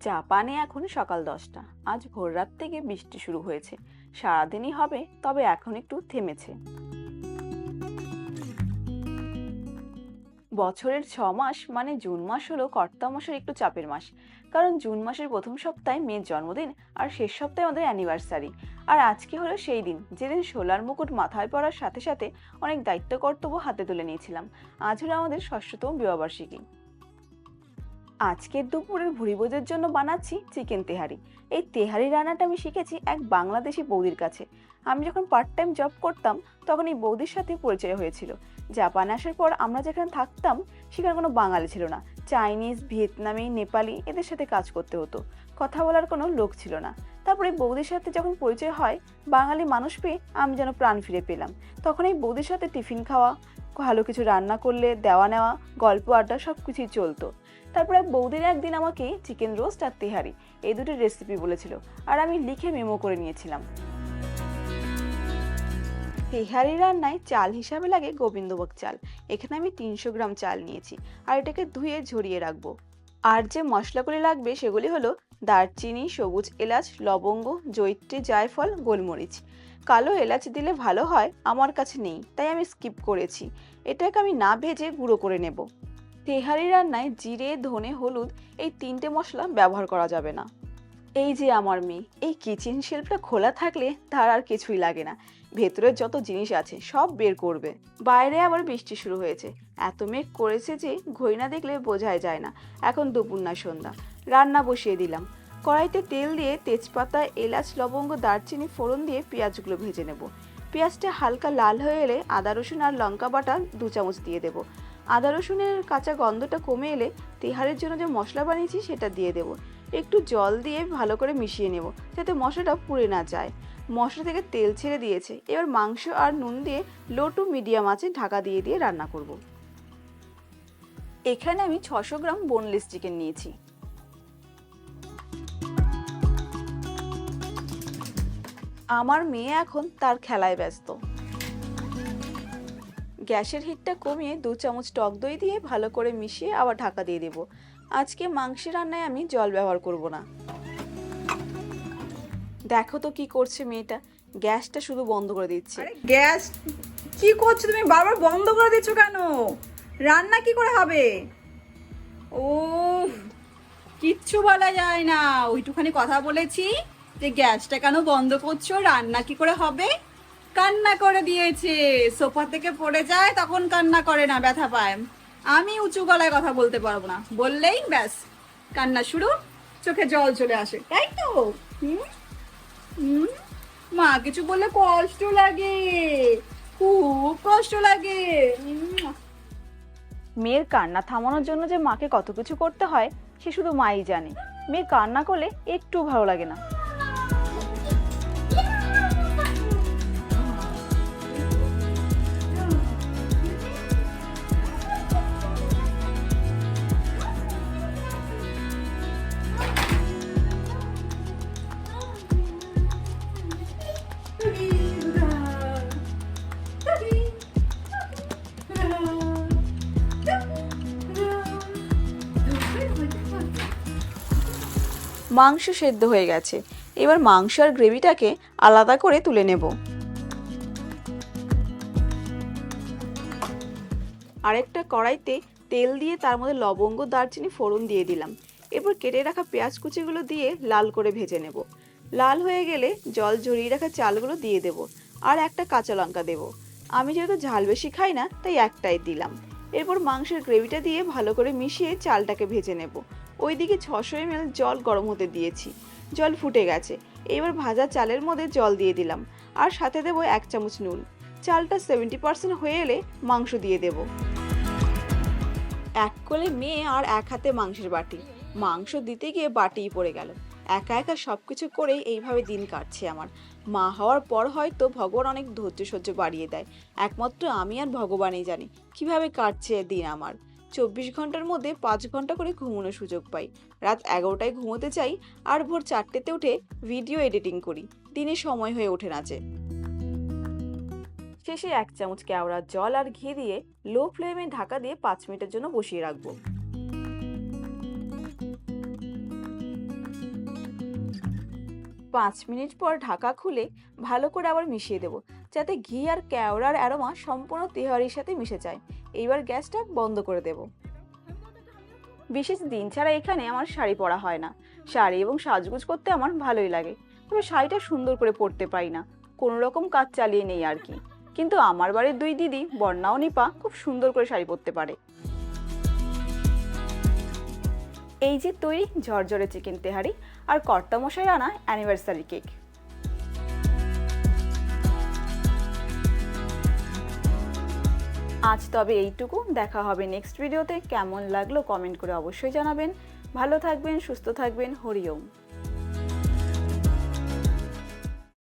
জাপানে এখন সকাল দশটা। আজ ভোর রাত থেকে বৃষ্টি শুরু হয়েছে। সারাদিনই হবে, তবে এখন একটু থেমেছে। বছরের ছ মাস মানে জুন মাস হলো কর্তা মাসের একটু চাপের মাস। কারণ জুন মাসের প্রথম সপ্তাহে মেয়ের জন্মদিন আর শেষ সপ্তাহে আমাদের অ্যানিভার্সারি আর আজকে হলো সেই দিন, যেদিন সোলার মুকুট মাথায় পড়ার সাথে সাথে অনেক দায়িত্ব কর্তব্য হাতে তুলে নিয়েছিলাম। আজ হলো আমাদের ষষ্ঠতম বিবাহবার্ষিকী। আজকের দুপুরের ভুড়িভোজের জন্য বানাচ্ছি চিকেন তেহারি। এই তেহারি রান্নাটা আমি শিখেছি এক বাংলাদেশি বৌদির কাছে। আমি যখন পার্ট টাইম জব করতাম, তখন এই বৌদির সাথে পরিচয় হয়েছিল। জাপান আসার পর আমরা যেখানে থাকতাম, সেখানে কোনো বাঙালি ছিল না। চাইনিজ ভিয়েতনামি, নেপালি এদের সাথে কাজ করতে হতো। কথা বলার কোনো লোক ছিল না। তারপরে বৌদির সাথে যখন পরিচয় হয়, বাঙালি মানুষ পেয়ে আমি যেন প্রাণ ফিরে পেলাম। তখন এই বৌদির সাথে টিফিন খাওয়া, ভালো কিছু রান্না করলে, দেওয়া নেওয়া, গল্প আড্ডা সব কিছুই চলতো। তারপরে বৌদির একদিন আমাকে চিকেন রোস্ট আর তেহারি, এই দুটো রেসিপি বলেছিল আর আমি লিখে মেমো করে নিয়েছিলাম। তেহারি রান্নায় চাল হিসাবে লাগে গোবিন্দভোগ চাল। এখানে আমি তিনশো গ্রাম চাল নিয়েছি আর এটাকে ধুয়ে ঝরিয়ে রাখব। আর যে মশলাগুলি লাগবে সেগুলি হলো দারচিনি, সবুজ এলাচ, লবঙ্গ জৈত্রী জায়ফল, গোলমরিচ। কালো এলাচ দিলে ভালো হয়, আমার কাছে নেই, তাই আমি স্কিপ করেছি। এটাকে আমি না ভেজে গুঁড়ো করে নেব। তেহারি রান্নায় জিরে, ধনে, হলুদ এই তিনটে মশলা ব্যবহার করা যাবে না। এই যে আমার মেয়ে, এই কিচেন শেলফটা খোলা থাকলে তার আর কিছুই লাগে না। ভেতরে যত জিনিস আছে সব বের করবে। বাইরে আবার বৃষ্টি শুরু হয়েছে। এত মেঘ করেছে যে ঘড়ি দেখলে বোঝাই যায় না। এখন দুপুর না সন্ধ্যা। রান্না বসিয়ে দিলাম। কড়াইতে তেল দিয়ে তেজপাতা, এলাচ, লবঙ্গ, দারচিনি, ফোড়ন দিয়ে পেঁয়াজগুলো ভেজে নেব। পেঁয়াজটা হালকা লাল হয়ে এলে আদা, রসুন আর লঙ্কা বাটা দু চামচ দিয়ে দেবো। আদা, রসুনের কাঁচা গন্ধটা কমে এলে তেহারের জন্য যে মশলা বানিয়েছি সেটা দিয়ে দেবো। একটু জল দিয়ে ভালো করে মিশিয়ে নেব যাতে মশলাটা পুড়ে না যায়। মশলা থেকে তেল ছেড়ে দিয়েছে। এবার মাংস আর নুন দিয়ে লো টু মিডিয়াম আছে ঢাকা দিয়ে দিয়ে রান্না করব। এখানে আমি ছশো গ্রাম বোনলেস চিকেন নিয়েছি। আমার মেয়ে এখন তার খেলায় ব্যস্ত। গ্যাসের হিটটা কমিয়ে দু চামচ টক দই দিয়ে ভালো করে মিশিয়ে আবার ঢাকা দিয়ে দেব। আজকে মাংসের রান্নায় আমি জল ব্যবহার করব না। দেখো তো কি করছে মেয়েটা। গ্যাসটা শুধু বন্ধ করে দিচ্ছে। গ্যাস, কি করছ তুমি? বারবার বন্ধ করে দিচ্ছ কেন? রান্না কি করে হবে? ও কিচ্ছু বলা যায় না। ওইটুখানি কথা বলেছি। যে গ্যাসটা কেন বন্ধ করছ? রান্না কি করে হবে? কান্না করে দিয়েছে। সোফা থেকে পড়ে যায়, তখন কান্না করে না, ব্যথা পায়। আমি উঁচু গলায় কথা বলতে পারব না। বললেই ব্যাস, কান্না শুরু, চোখে জল চলে আসে। তাই তো? মা, কিছু বললে কষ্ট লাগে। খুব কষ্ট লাগে। মেয়ের কান্না থামানোর জন্য যে মাকে কত কিছু করতে হয়, সে শুধু মাই জানে। মেয়ে কান্না করলে একটু ভালো লাগে না। মাংস সেদ্ধ হয়ে গেছে। এবার মাংস আর গ্রেভিটাকে আলাদা করে তুলে নেব। আরেকটা কড়াইতে তেল দিয়ে তার মধ্যে লবঙ্গ, দারচিনি, ফোড়ন দিয়ে দিলাম। এরপর কেটে রাখা পেঁয়াজ কুচিগুলো দিয়ে লাল করে ভেজে নেব। লাল হয়ে গেলে জল ঝরিয়ে রাখা চালগুলো দিয়ে দেব আর একটা কাঁচা লঙ্কা দেব। আমি যেহেতু ঝাল বেশি খাই না, তাই একটাই দিলাম। এরপর মাংসের গ্রেভিটা দিয়ে ভালো করে মিশিয়ে চালটাকে ভেজে নেব। ওইদিকে ছশো এমএল জল গরম হতে দিয়েছি। জল ফুটে গেছে। এবার ভাজা চালের মধ্যে জল দিয়ে দিলাম। আর সাথে দেবো এক চামচ নুন। চালটা সেভেন্টি পার্সেন্ট হয়ে এলে মাংস দিয়ে দেব। এক কোলে মেয়ে আর এক হাতে মাংসের বাটি। মাংস দিতে গিয়ে বাটিই পড়ে গেল। একা একা সব কিছু করেই এইভাবে দিন কাটছে আমার। মা হওয়ার পর হয়তো ভগবান অনেক ধৈর্য সহ্য বাড়িয়ে দেয়। একমাত্র আমি আর ভগবানই জানি। কীভাবে কাটছে দিন আমার। চব্বিশ ঘণ্টার মধ্যে পাঁচ ঘণ্টা করে ঘুমানোর সুযোগ পাই। রাত এগারোটায় ঘুমোতে চাই আর ভোর চারটেতে উঠে ভিডিও এডিটিং করি। দিনে সময় হয়ে ওঠে নাচে শেষে এক চামচ কেওড়া জল আর ঘি দিয়ে লো ফ্লেমে ঢাকা দিয়ে পাঁচ মিনিটের জন্য বসিয়ে রাখব। পাঁচ মিনিট পর ঢাকা খুলে ভালো করে আবার মিশিয়ে দেবো, যাতে ঘি আর কেওড়ার অ্যারোমা সম্পূর্ণ তেহারির সাথে মিশে যায়। এইবার গ্যাসটা বন্ধ করে দেব। বিশেষ দিন ছাড়া এখানে আমার শাড়ি পরা হয় না। শাড়ি এবং সাজগুজ করতে আমার ভালোই লাগে, তবে শাড়িটা সুন্দর করে পরতে পারি না। কোনো রকম কাজ চালিয়ে নেই আর কি। কিন্তু আমার বাড়ির দুই দিদি, বর্ণা নিপা খুব সুন্দর করে শাড়ি পরতে পারে। এই যে তৈরি ঝরঝরে চিকেন তেহারি আর কর্তামশাই রানা অ্যানিভার্সারি কেক আজ তবে এইটুকু, দেখা হবে নেক্সট ভিডিওতে কেমন লাগল কমেন্ট করে অবশ্যই জানাবেন। ভালো থাকবেন, সুস্থ থাকবেন হরিওম